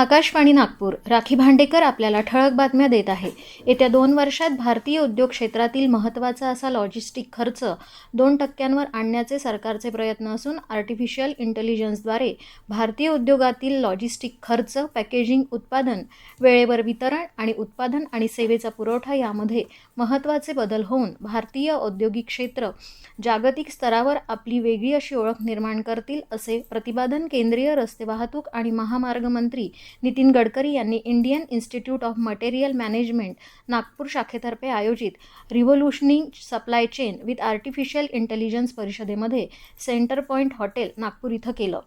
आकाशवाणी नागपूर. राखी भांडेकर आपल्याला ठळक बातम्या देत आहे. येत्या दोन वर्षात भारतीय उद्योग क्षेत्रातील महत्त्वाचा असा लॉजिस्टिक खर्च दोन टक्क्यांवर आणण्याचे सरकारचे प्रयत्न असून आर्टिफिशियल इंटेलिजन्सद्वारे भारतीय उद्योगातील लॉजिस्टिक खर्च पॅकेजिंग उत्पादन वेळेवर वितरण आणि उत्पादन आणि सेवेचा पुरवठा यामध्ये महत्त्वाचे बदल होऊन भारतीय औद्योगिक क्षेत्र जागतिक स्तरावर आपली वेगळी अशी ओळख निर्माण करतील असे प्रतिपादन केंद्रीय रस्ते वाहतूक आणि महामार्ग मंत्री नितीन गडकरी यांनी Indian institute of material management Nagpur शाखेतर्फे आयोजित revolutionising supply chain with artificial intelligence परिषदेमध्ये सेंटर पॉईंट हॉटेल नागपूर इथं केलं.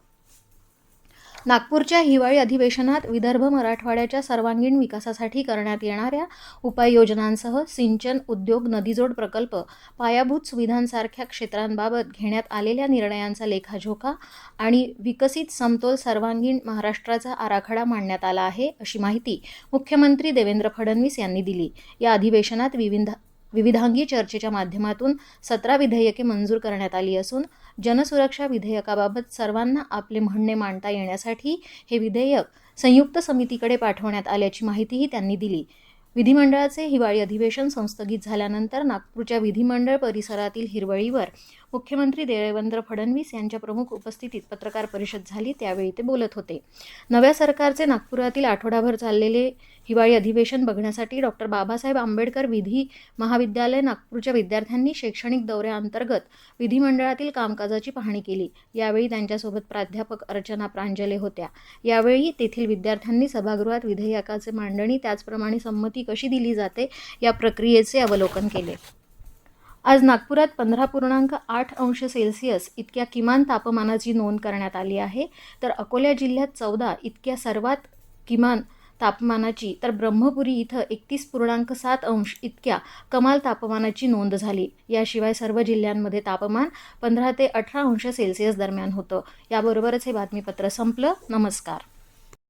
नागपूरच्या हिवाळी अधिवेशनात विदर्भ मराठवाड्याच्या सर्वांगीण विकासासाठी करण्यात येणाऱ्या उपाययोजनांसह सिंचन उद्योग नदीजोड प्रकल्प पायाभूत सुविधांसारख्या क्षेत्रांबाबत घेण्यात आलेल्या निर्णयांचा लेखाजोखा आणि विकसित समतोल सर्वांगीण महाराष्ट्राचा आराखडा मांडण्यात आला आहे अशी माहिती मुख्यमंत्री देवेंद्र फडणवीस यांनी दिली. या अधिवेशनात विविध विविधांगी चर्चेच्या माध्यमातून सतरा विधेयके मंजूर करण्यात आली असून जनसुरक्षा विधेयकाबाबत सर्वांना आपले म्हणणे मांडता येण्यासाठी हे विधेयक संयुक्त समितीकडे पाठवण्यात आल्याची माहितीही त्यांनी दिली. विधिमंडळाचे हिवाळी अधिवेशन संस्थगित झाल्यानंतर नागपूरच्या विधिमंडळ परिसरातील हिरवळीवर मुख्यमंत्री देवेंद्र फडणवीस यांच्या प्रमुख उपस्थितीत पत्रकार परिषद झाली. त्यावेळी ते बोलत होते. नव्या सरकारचे नागपुरातील आठवडाभर चाललेले हिवाळी अधिवेशन बघण्यासाठी डॉक्टर बाबासाहेब आंबेडकर विधी महाविद्यालय नागपूरच्या विद्यार्थ्यांनी शैक्षणिक दौऱ्याअंतर्गत विधिमंडळातील कामकाजाची पाहणी केली. यावेळी त्यांच्यासोबत प्राध्यापक अर्चना प्रांजले होत्या. यावेळी तेथील विद्यार्थ्यांनी सभागृहात विधेयकाचे मांडणी त्याचप्रमाणे संमती कशी दिली जाते या प्रक्रियेचे अवलोकन केले. आज नागपुरात पंधरा पूर्णांक आठ अंश सेल्सिअस इतक्या किमान तापमानाची नोंद करण्यात आली आहे. तर अकोला जिल्ह्यात चौदा इतक्या सर्वात किमान तापमानाची तर ब्रह्मपुरी इथं एकतीस पूर्णांक सात अंश इतक्या कमाल तापमानाची नोंद झाली. याशिवाय सर्व जिल्ह्यांमध्ये तापमान पंधरा ते अठरा अंश सेल्सिअस दरम्यान होतं. याबरोबरच हे बातमीपत्र संपलं. नमस्कार.